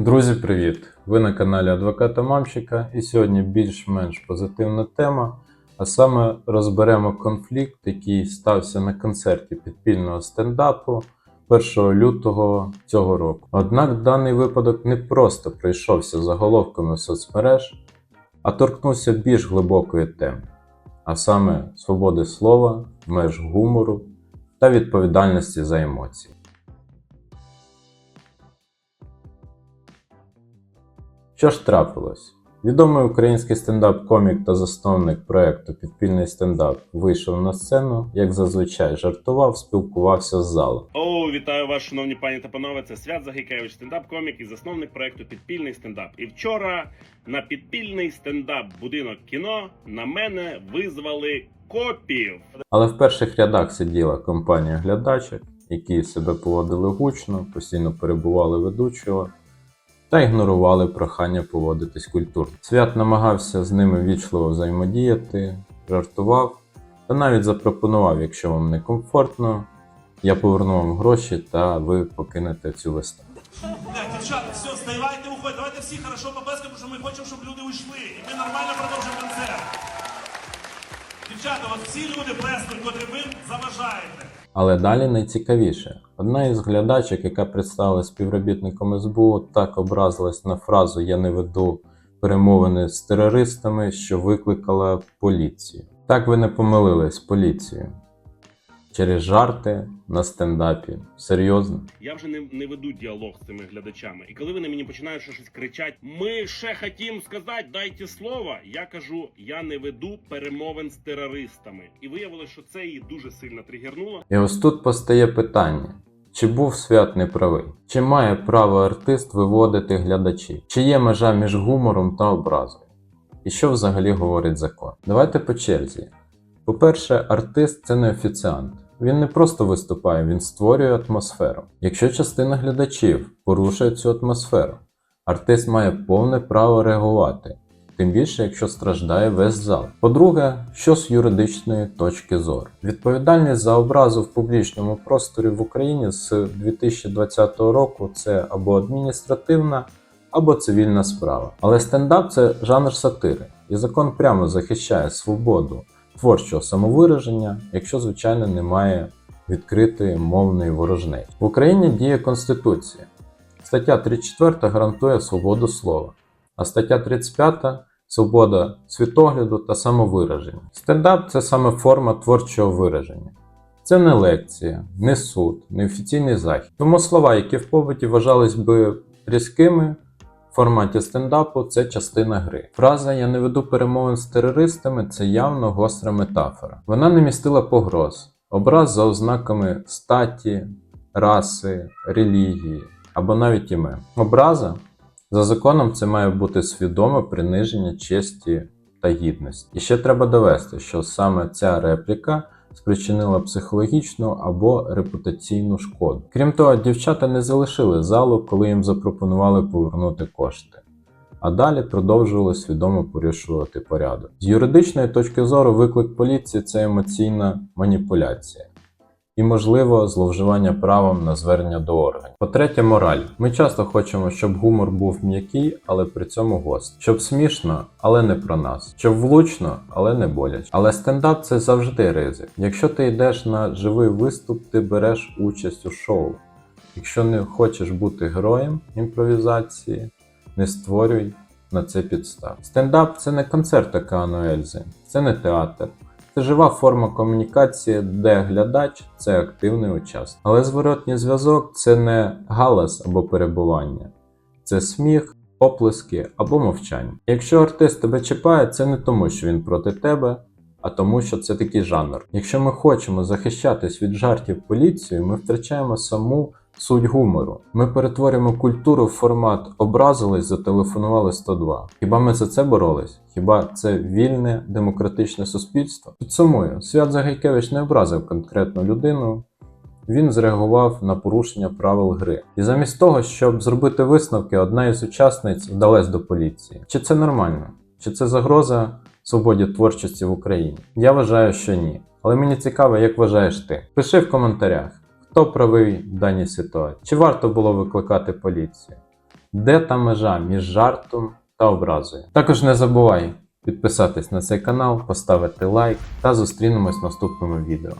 Друзі, привіт! Ви на каналі Адвоката Мамчика і сьогодні більш-менш позитивна тема, а саме розберемо конфлікт, який стався на концерті підпільного стендапу 1 лютого цього року. Однак даний випадок не просто пройшовся заголовками соцмереж, а торкнувся більш глибокої теми, а саме свободи слова, меж гумору та відповідальності за емоції. Що ж трапилось? Відомий український стендап-комік та засновник проекту Підпільний стендап вийшов на сцену, як зазвичай жартував, спілкувався з залом. Оу, вітаю вас, шановні пані та панове. Це Свят Загайкевич, стендап-комік і засновник проекту Підпільний стендап. І вчора на підпільний стендап будинок кіно на мене визвали копів. Але в перших рядах сиділа компанія глядачок, які себе поводили гучно, постійно перебували ведучого та ігнорували прохання поводитись культурно. Свят намагався з ними вічливо взаємодіяти, жартував та навіть запропонував, якщо вам не комфортно, я поверну вам гроші та ви покинете цю виставу. Дівчата, все, здавайте уходь, давайте всі хорошо поплескаємо, що ми хочемо, щоб люди уйшли. І ми нормально продовжимо концерт. Дівчата, от всі люди плеснуть, котрі ви заважаєте. Але далі найцікавіше. Одна із глядачок, яка представила співробітником СБУ, так образилась на фразу Я не веду перемовини з терористами, що викликала поліцію. Так ви не помилились поліцією. Через жарти на стендапі. Серйозно? Я вже не, не веду діалог з цими глядачами. І коли вони мені починають щось кричати, ми ще хотім сказати, дайте слово. Я кажу, я не веду перемовин з терористами. І виявилося, що це її дуже сильно тригернуло. І ось тут постає питання: чи був свят неправий? Чи має право артист виводити глядачів? Чи є межа між гумором та образою? І що взагалі говорить закон? Давайте по черзі. По-перше, артист це не офіціант. Він не просто виступає, він створює атмосферу. Якщо частина глядачів порушує цю атмосферу, артист має повне право реагувати, тим більше, якщо страждає весь зал. По-друге, що з юридичної точки зору, відповідальність за образу в публічному просторі в Україні з 2020 року це або адміністративна, або цивільна справа. Але стендап це жанр сатири, і закон прямо захищає свободу творчого самовираження, якщо, звичайно, немає відкритої мовної ворожнечі. В Україні діє Конституція. Стаття 34 гарантує свободу слова, а стаття 35 свобода світогляду та самовираження. Стендап це саме форма творчого вираження. Це не лекція, не суд, не офіційний захід. Тому слова, які в побуті вважались би різкими, в форматі стендапу це частина гри. Фраза Я не веду перемовин з терористами це явно гостра метафора. Вона не містила погроз, образ за ознаками статі, раси, релігії або навіть імен. Образа за законом це має бути свідоме приниження честі та гідності. І ще треба довести, що саме ця репліка спричинила психологічну або репутаційну шкоду. Крім того, дівчата не залишили залу, коли їм запропонували повернути кошти. А далі продовжували свідомо порішувати порядок. З юридичної точки зору, виклик поліції це емоційна маніпуляція і, можливо, зловживання правом на звернення до органів. По-третє, мораль. Ми часто хочемо, щоб гумор був м'який, але при цьому гост. Щоб смішно, але не про нас. Щоб влучно, але не боляче. Але стендап це завжди ризик. Якщо ти йдеш на живий виступ, ти береш участь у шоу. Якщо не хочеш бути героєм імпровізації, не створюй на це підстав. Стендап це не концерт океану Ельзи, це не театр. Це жива форма комунікації, де глядач це активний учасник. Але зворотній зв'язок це не галас або перебування, це сміх, оплески або мовчання. Якщо артист тебе чіпає, це не тому, що він проти тебе, а тому, що це такий жанр. Якщо ми хочемо захищатись від жартів поліцією, ми втрачаємо саму суть гумору. Ми перетворюємо культуру в формат образились, зателефонували 102. Хіба ми за це боролись? Хіба це вільне демократичне суспільство? Підсумую, Свят Загайкевич не образив конкретну людину. Він зреагував на порушення правил гри. І замість того, щоб зробити висновки, одна із учасниць вдалась до поліції. Чи це нормально? Чи це загроза свободі творчості в Україні? Я вважаю, що ні. Але мені цікаво, як вважаєш ти. Пиши в коментарях, хто правий в даній ситуації. Чи варто було викликати поліцію? Де та межа між жартом та образою? Також не забувай підписатись на цей канал, поставити лайк та зустрінемось в наступному відео.